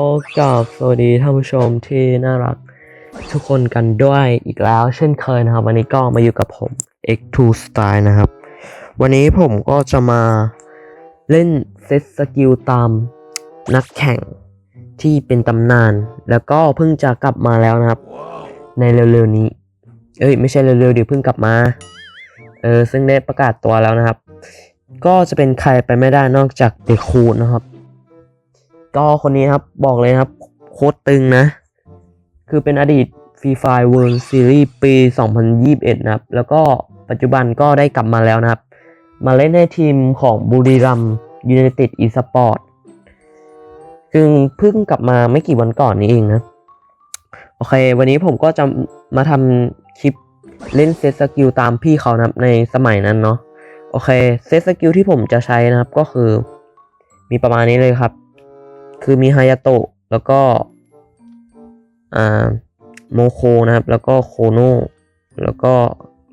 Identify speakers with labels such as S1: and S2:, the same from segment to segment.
S1: โอกาสสวัสดีท่านผู้ชมที่น่ารักทุกคนกันด้วยอีกแล้ว เช่นเคยนะครับ วันนี้ก็มาอยู่กับผม X2 Style นะครับ วันนี้ผมก็จะมาเล่นเซตสกิลตามนักแข่งที่เป็นตำนาน แล้วก็เพิ่งจะกลับมาแล้วนะครับ ในเร็วๆนี้ เอ้ย ไม่ใช่เร็วๆเดี๋ยวเพิ่งกลับมา เออ ซึ่งได้ประกาศตัวแล้วนะครับ ก็จะเป็นใครไปไม่ได้นอกจากเดคูนะครับ ก็คนนี้ครับบอกเลยครับ โคตรตึงนะ คือเป็นอดีตฟรีไฟ World Series ปี 2021 นะครับ แล้วก็ปัจจุบันก็ได้กลับมาแล้วนะครับ มาเล่นให้ทีมของบุรีรัมยูไนเต็ดอีสปอร์ตซึ่งเพิ่งกลับมาไม่กี่วันก่อนนี้เองนะ โอเค วันนี้ผมก็จะมาทำคลิปเล่นเซตสกิลตามพี่เขานะครับในสมัยนั้นเนาะ โอเค เซตสกิลที่ผมจะใช้นะครับก็คือมีประมาณนี้เลยครับ คือมีฮายาโตะแล้วก็อ่าโมโคนะครับ แล้วก็โคโนแล้วก็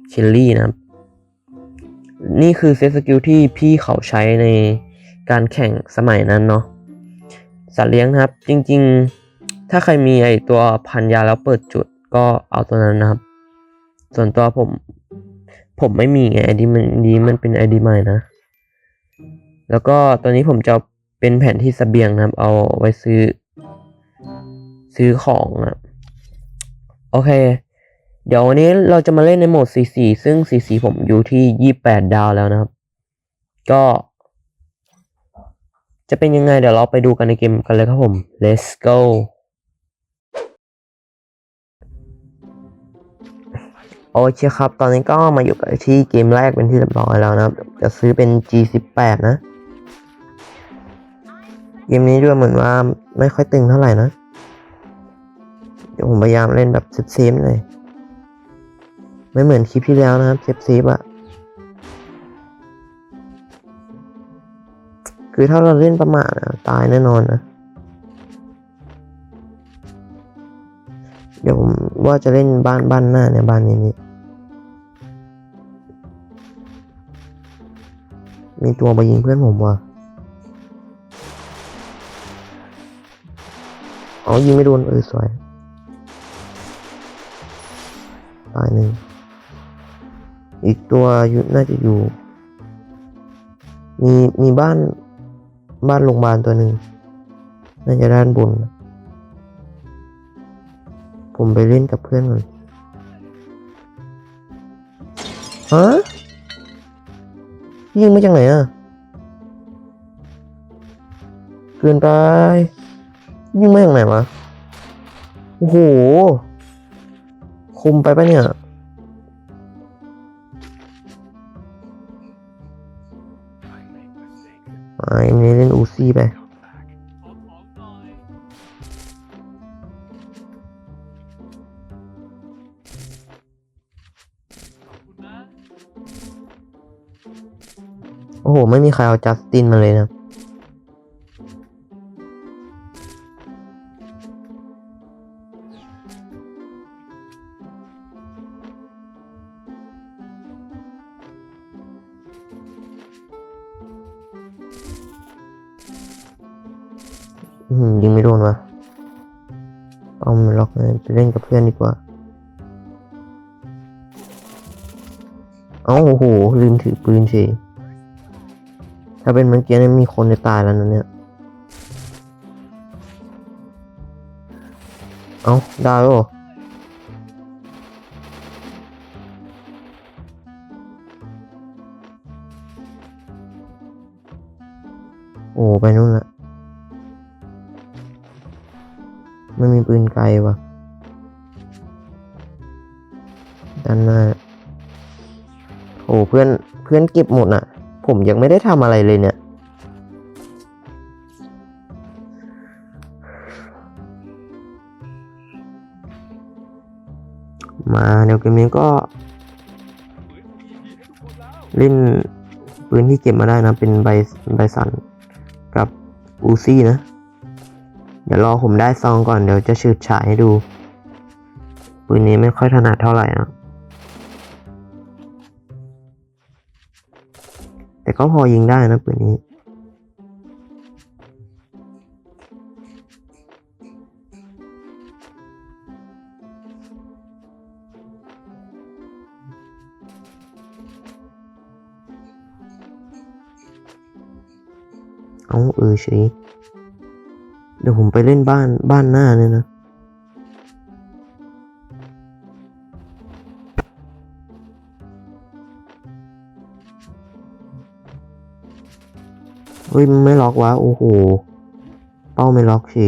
S1: เชลลี่นะครับ นี่คือเซตสกิลที่พี่เขาใช้ในการแข่งสมัยนั้นเนาะสัตว์เลี้ยงนะครับ จริงๆ ถ้าใครมีไอตัวพันยาแล้วเปิดจุดก็เอาตัวนั้นนะครับ ส่วนตัวผมผมไม่มีไงไอดีมันดีมันเป็นไอดีใหม่นะ แล้วก็ตัวนี้ผมจะ เป็นแผนที่สเสบียงนะครับ เอาไว้ซื้อ ซื้อของนะโอเค เดี๋ยววันนี้เราจะมาเล่นในโหมด CC ซึ่ง CC ผมอยู่ที่ 28 ดาวแล้วนะครับ ก็ จะเป็นยังไงเดี๋ยวเราไปดูกันในเกมกันเลยครับผม let's go โอเคครับ ตอนนี้ก็มาอยู่กับที่เกมแรกเป็นที่เรียบร้อยแล้วนะครับ จะซื้อเป็น G18 นะ เกมนี้ด้วยเหมือนว่าไม่ค่อยตึงเท่าไหร่นะ เดี๋ยวผมพยายามเล่นแบบเซฟๆหน่อยไม่เหมือนคลิปที่แล้วนะครับเซฟๆอะคือถ้าเราเล่นประมาทอะตายแน่นอนนะ เดี๋ยวผมว่าจะเล่นบ้านบ้านหน้าเนี่ยบ้านนี้นี่มีตัวมายิงเพื่อนผมว่ะ อ๋อยิงไม่โดนเออสวยตายหนึ่งอีกตัวยู่น่าจะอยู่ มีมีบ้านบ้านโรงพยาบาลตัวหนึ่งน่าจะด้านบน ผมไปเล่นกับเพื่อนก่อนฮะยิงมาจากไหนอะ เกินไป ยิงมาจากไหนวะโอ้โห คุมไปปะเนี่ยไอ้ไม่เล่นอูซี่ไปโอ้โห ไม่มีใครเอาจัสตินมาเลยนะ ยิงไม่โดนวะเอามันล็อกเลยไปเล่นกับเพื่อนดีกว่า เอ้าโอ้โหลืมถือปืนเฉยถ้าเป็นเมื่อกี้นี่มีคนจะตายแล้วนะเนี่ย เอ้าได้แล้วเหรอโอ้ไปนู่นละ ไม่มีปืนไกลวะด้านหน้าโอ้เพื่อนเพื่อนเก็บหมดอะผมยังไม่ได้ทำอะไรเลยเนี่ย มาเดี๋ยวเกมนี้ก็ เล่นปืนที่เก็บมาได้นะ เป็นใบใบสันกับอูซี่นะ เดี๋ยวรอผมได้ซองก่อนเดี๋ยวจะฉืดฉายให้ดูปืนนี้ไม่ค่อยถนัดเท่าไหร่นะแต่ก็พอยิงได้นะปืนนี้เอาเออเฉย ดี๋ยวผมไปเล่นบ้านบ้านหน้าเนี่ยนะ เฮ้ยไม่ล็อกวะ โอ้โห เป้าไม่ล็อกสิ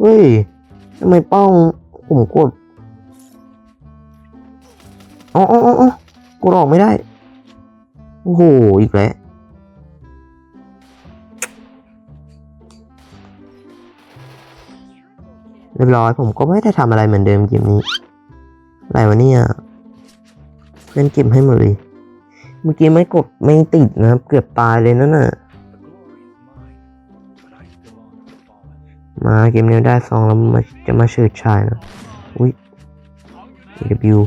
S1: เฮ้ยทำไมเป้าผมกด อ๋ออ๋ออ๋อกดออกไม่ได้ โอ้โห อีกแล้ว เรียบร้อยผมก็ไม่ได้ทำอะไรเหมือนเดิมเกมนี้ อะไรวะเนี่ยเพื่อนเก็บให้หมดเลย เมื่อกี้ไม่กดไม่ติดนะครับ เกือบตายเลยนั่นน่ะ มาเกมนี้ได้ซองแล้วมาจะมาเฉิดชายนะ อุ้ย W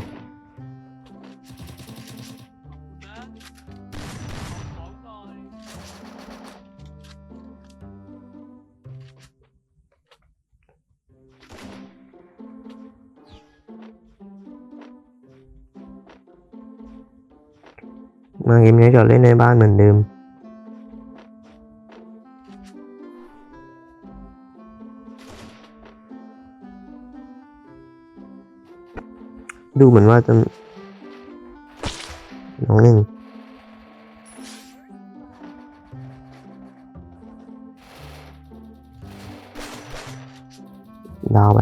S1: มาเกมนี้จะเล่นในบ้านเหมือนเดิม ดูเหมือนว่าจะน้องหนึ่งดาวไป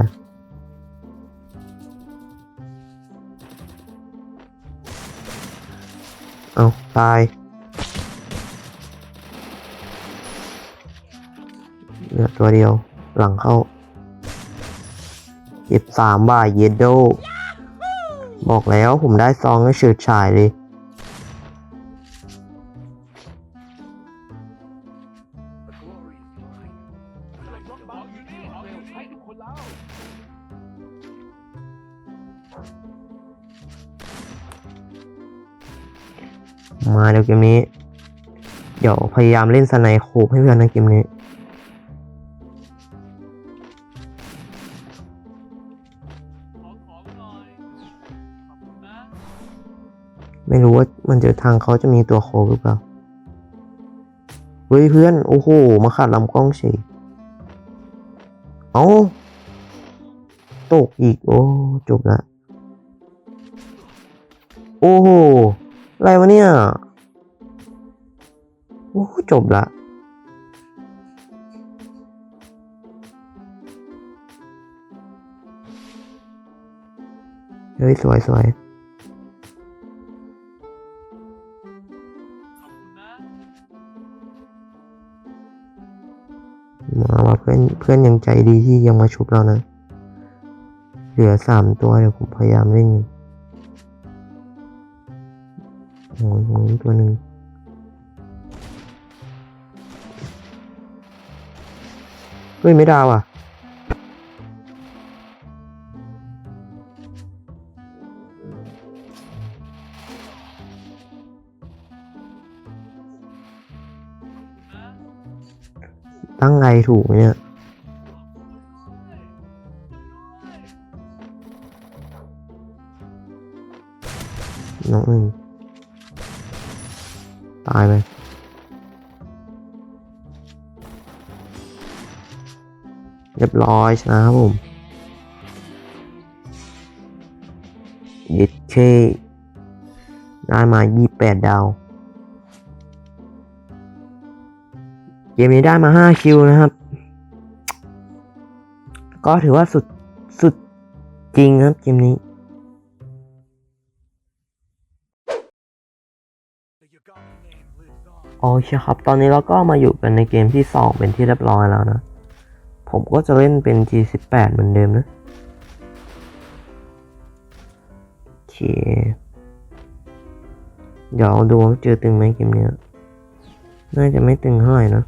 S1: ตายเหลือตัวเดียวหลังเข้าเก็บสามบาทเยดโด บอกแล้วผมได้ซองก็เฉิดฉายเลย
S2: The glory is mine, but I still honor the fallen.
S1: มาเดี๋ยวเกมนี้ เดี๋ยวพยายามเล่นสไนโคบให้เพื่อนนะเกมนี้ ไม่รู้ว่ามันเจอทางเขาจะมีตัวโคบหรือเปล่า เฮ้ยเพื่อน โอ้โห มาขาดลำกล้องเฉยเอาตกอีก โอ้ จบละ โอ้โห อะไรวะเนี่ย โอ้จบละเฮ้ยสวยสวยมาว่าเพื่อนเพื่อนยังใจดีที่ยังมาชุบเรานะ เหลือสามตัวเดี๋ยวผมพยายามเล่น โอ้ยโอ้ยตัวหนึ่งเฮ้ยไม่ดาวอะตั้งไงถูกไหมเนี่ยน้องหนึ่ง ตายไปเรียบร้อยชนะครับผมยิดเคได้มา 28 ดาว เกมนี้ได้มา 5 คิวนะครับ ก็ถือว่าสุด สุดจริงครับเกมนี้ โอเคครับ ตอนนี้เราก็มาอยู่กันในเกมที่ 2 เป็นที่เรียบร้อยแล้วนะ ผมก็จะเล่นเป็น G18 เหมือนเดิมนะโอเคเดี๋ยวดูว่าเจอตึงไหมเกมเนี้ย น่าจะไม่ตึงเท่าไหร่นะ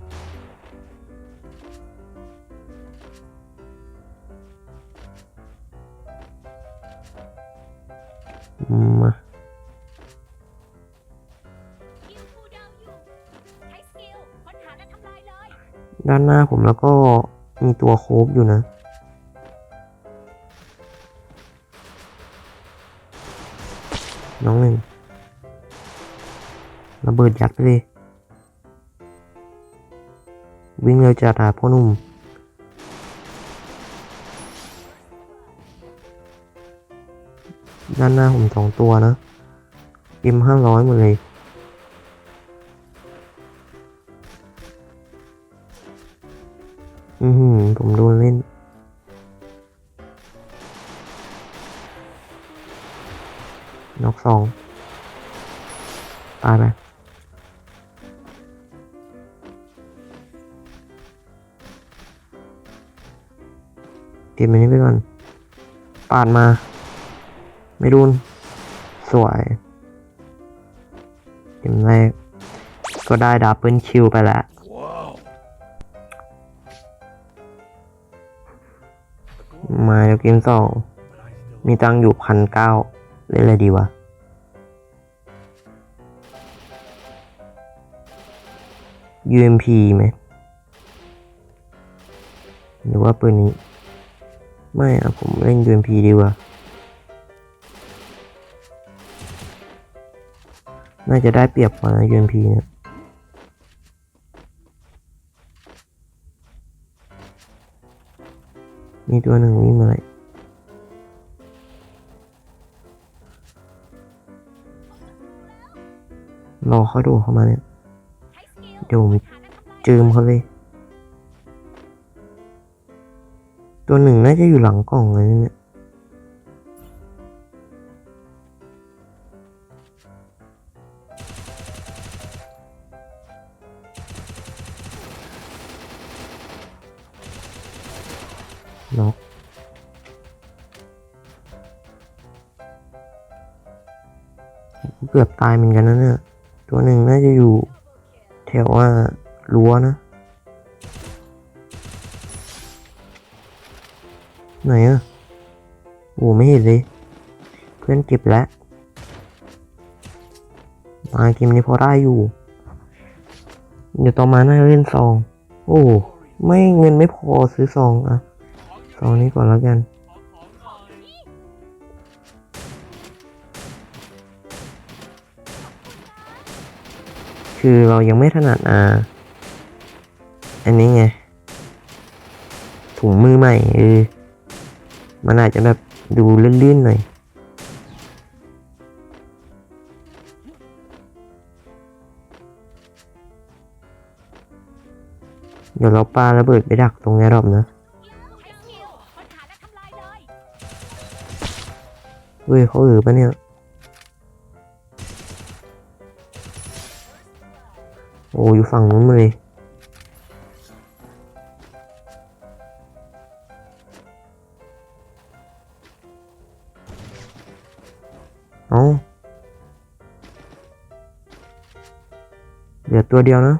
S1: มา
S3: ด้านห
S1: น้าผมแล้วก็มีตัวโคบอยู่นะน้องหนึ่งระเบิดยัดไปเลยวิ่งเร็วจัดหาพ่อหนุ่ม ด้านหน้าผมสองตัวนะเอ็มห้าร้อยหมดเลย เก็บมันนี้ไปก่อนปาดมา ไม่รุนสวยเกมแรกก็ได้ดับเบิลคิวไปแล้วมาเดี๋ยวเกมสองมีตังค์อยู่พันเก้าเล่นอะไรดีวะ UMP ไหมหรือว่าปืนนี้ ไม่อะผมเล่น UMP ดีกว่า น่าจะได้เปรียบกว่านะ UMP เนี่ยมีตัวหนึ่งวิ่งมาเลยรอเขาดูเข้ามาเนี่ยเดี๋ยวม
S3: ค้นหาและทำลาย
S1: จืมเขาเลย ตัวหนึ่งน่าจะอยู่หลังกล่องเลยเนี่ยล็อกเกือบตายเหมือนกันนะเนี่ย ตัวหนึ่งน่าจะอยู่แถวว่ารั้วนะ ไหนอะโอ้ไม่เห็นเลย เพื่อนเก็บแล้วมาเกมนี้พอได้อยู่ เดี๋ยวต่อมาน่าเล่นซอง โอ้ไม่เงินไม่พอซื้อซองอะซองนี้ก่อนแล้วกัน คือเรายังไม่ถนัดอ่าอันนี้ไงถุงมือใหม่เออ มันอาจจะแบบดูลื่นๆหน่อยเดี๋ยวเราปาระเบิดไปดักตรงแอร์ดรอปนะ
S3: ใช้สกิลค้นหาและทำลายเลย
S1: เว้ยเขาเออปะเนี่ย โอ้อยู่ฝั่งนู้นมาเลย เอาเหลือตัวเดียวนะ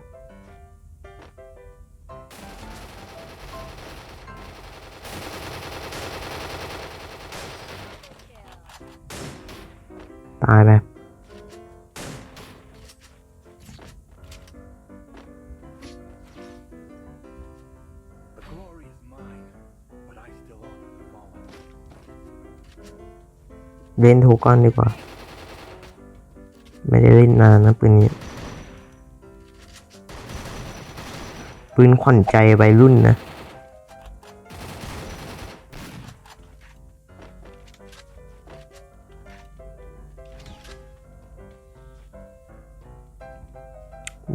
S1: เล่นถูกก้อนดีกว่า ไม่ได้เล่นนานนะปืนนี้ ปืนขวัญใจวัยรุ่นนะ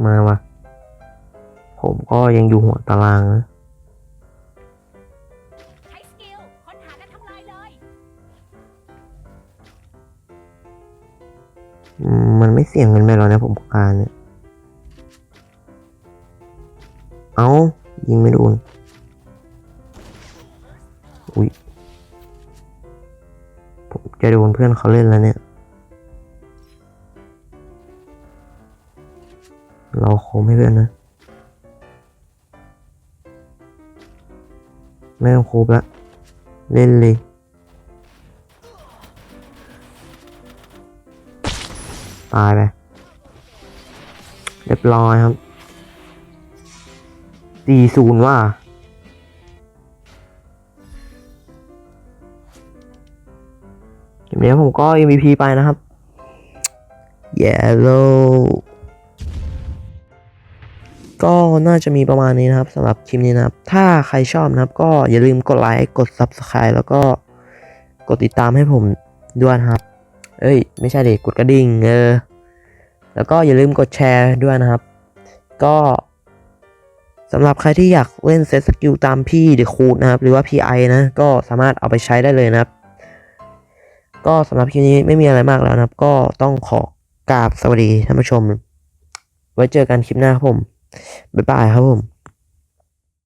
S1: มาวะผมก็ยังอยู่หัวตารางนะ มันไม่เสี่ยงเงินไปหรอกนะผมการเนี่ย เอายิงไม่โดนอุ้ยผมจะโดนเพื่อนเขาเล่นแล้วเนี่ย เราโคมให้เพื่อนนะ ไม่ต้องโคบละ เล่นเลย ตายไป เรียบร้อยครับสี่ศูนย์ว่าเกมนี้ผมก็ MVP ไปนะครับ yellow ก็น่าจะมีประมาณนี้นะครับสำหรับคลิปนี้นะครับ ถ้าใครชอบนะครับ ก็อย่าลืมกดไลค์ กด subscribe แล้วก็กดติดตามให้ผมด้วยนะครับ เอ้ย ไม่ใช่เด็กกดกระดิ่งเออ แล้วก็อย่าลืมกดแชร์ด้วยนะครับ ก็สำหรับใครที่อยากเล่นเซตสกิลตามพี่เดอะคูดนะครับ หรือว่า PI นะ ก็สามารถเอาไปใช้ได้เลยนะครับ ก็สำหรับคลิปนี้ไม่มีอะไรมากแล้วนะครับ ก็ต้องขอกราบสวัสดีท่านผู้ชม ไว้เจอกันคลิปหน้าครับผม บ๊ายบายครับผม